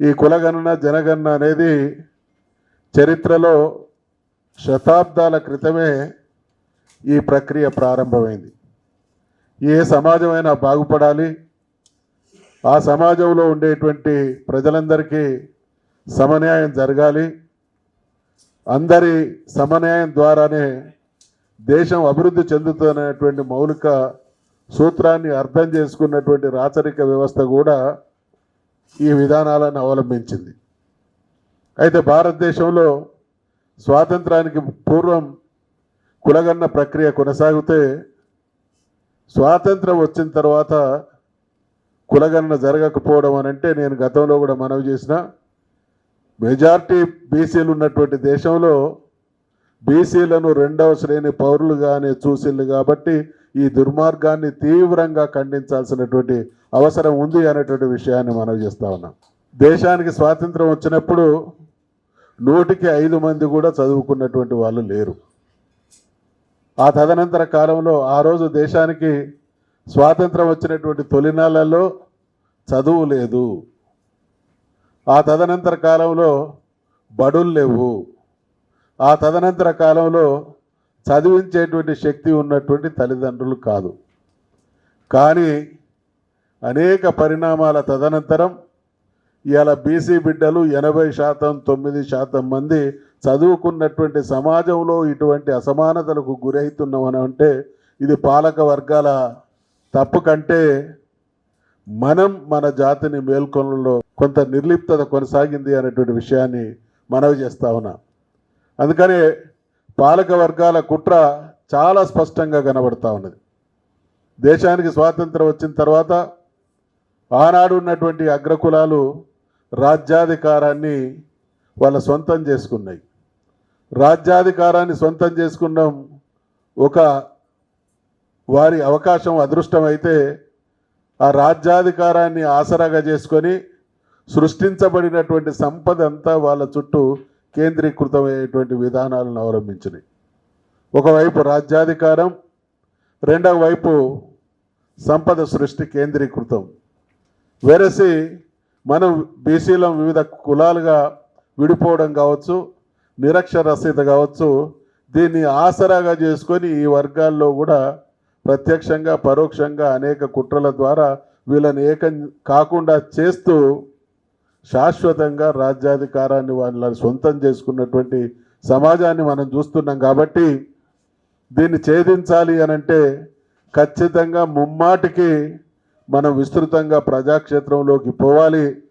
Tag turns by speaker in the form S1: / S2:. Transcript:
S1: ఈ కులగణన జనగణన అనేది చరిత్రలో శతాబ్దాల క్రితమే ఈ ప్రక్రియ ప్రారంభమైంది. ఏ సమాజమైనా బాగుపడాలి. ఆ సమాజంలో ఉండేటువంటి ప్రజలందరికీ సమన్యాయం జరగాలి. అందరి సమన్యాయం ద్వారానే దేశం అభివృద్ధి చెందుతున్నటువంటి మౌలిక సూత్రాన్ని అర్థం చేసుకున్నటువంటి రాచరిక వ్యవస్థ కూడా ఈ విధానాలను అవలంబించింది. అయితే భారతదేశంలో స్వాతంత్రానికి పూర్వం కులగన్న ప్రక్రియ కొనసాగితే స్వాతంత్రం వచ్చిన తర్వాత కులగణన జరగకపోవడం అని అంటే నేను గతంలో కూడా మనవి చేసిన మెజార్టీ బీసీలు ఉన్నటువంటి దేశంలో బీసీలను రెండవ శ్రేణి పౌరులుగానే చూసింది కాబట్టి ఈ దుర్మార్గాన్ని తీవ్రంగా ఖండించాల్సినటువంటి అవసరం ఉంది అనేటువంటి విషయాన్ని మనం చేస్తా ఉన్నాం. దేశానికి స్వాతంత్రం వచ్చినప్పుడు నూటికి ఐదు మంది కూడా చదువుకున్నటువంటి వాళ్ళు లేరు. ఆ తదనంతర కాలంలో ఆ రోజు దేశానికి స్వాతంత్రం వచ్చినటువంటి తొలినాళ్ళలో చదువు లేదు. ఆ తదనంతర కాలంలో బడులు లేవు. ఆ తదనంతర కాలంలో చదివించేటువంటి శక్తి ఉన్నటువంటి తల్లిదండ్రులు కాదు. కానీ అనేక పరిణామాల తదనంతరం ఇవాళ బీసీ బిడ్డలు ఎనభై శాతం తొమ్మిది శాతం మంది చదువుకున్నటువంటి సమాజంలో ఇటువంటి అసమానతలకు గురవుతున్నామని అంటే ఇది పాలక వర్గాల తప్పు కంటే మనం మన జాతిని మేల్కొనలో కొంత నిర్లిప్తత కొనసాగింది అనేటువంటి విషయాన్ని మనవి చేస్తా ఉన్నాం. అందుకనే పాలక వర్గాల కుట్ర చాలా స్పష్టంగా కనబడతా ఉన్నది. దేశానికి స్వాతంత్రం వచ్చిన తర్వాత ఆనాడు ఉన్నటువంటి అగ్రకులాలు రాజ్యాధికారాన్ని వాళ్ళ సొంతం చేసుకున్నాయి. రాజ్యాధికారాన్ని సొంతం చేసుకున్నాం ఒక వారి అవకాశం అదృష్టం అయితే ఆ రాజ్యాధికారాన్ని ఆసరాగా చేసుకొని సృష్టించబడినటువంటి సంపద అంతా వాళ్ళ చుట్టూ కేంద్రీకృతమైనటువంటి విధానాలను అవలంబించినాయి ఒకవైపు రాజ్యాధికారం రెండవ వైపు సంపద సృష్టి కేంద్రీకృతం. వెరసి మనం బీసీలం వివిధ కులాలుగా విడిపోవడం కావచ్చు నిరక్షరాస్యత కావచ్చు దీన్ని ఆసరాగా చేసుకొని ఈ వర్గాల్లో కూడా ప్రత్యక్షంగా పరోక్షంగా అనేక కుట్రల ద్వారా వీళ్ళని ఏకం కాకుండా చేస్తూ శాశ్వతంగా రాజ్యాధికారాన్ని వాళ్ళని సొంతం చేసుకున్నటువంటి సమాజాన్ని మనం చూస్తున్నాం కాబట్టి దీన్ని ఛేదించాలి అని అంటే ఖచ్చితంగా ముమ్మాటికి మనం విస్తృతంగా ప్రజాక్షేత్రంలోకి పోవాలి.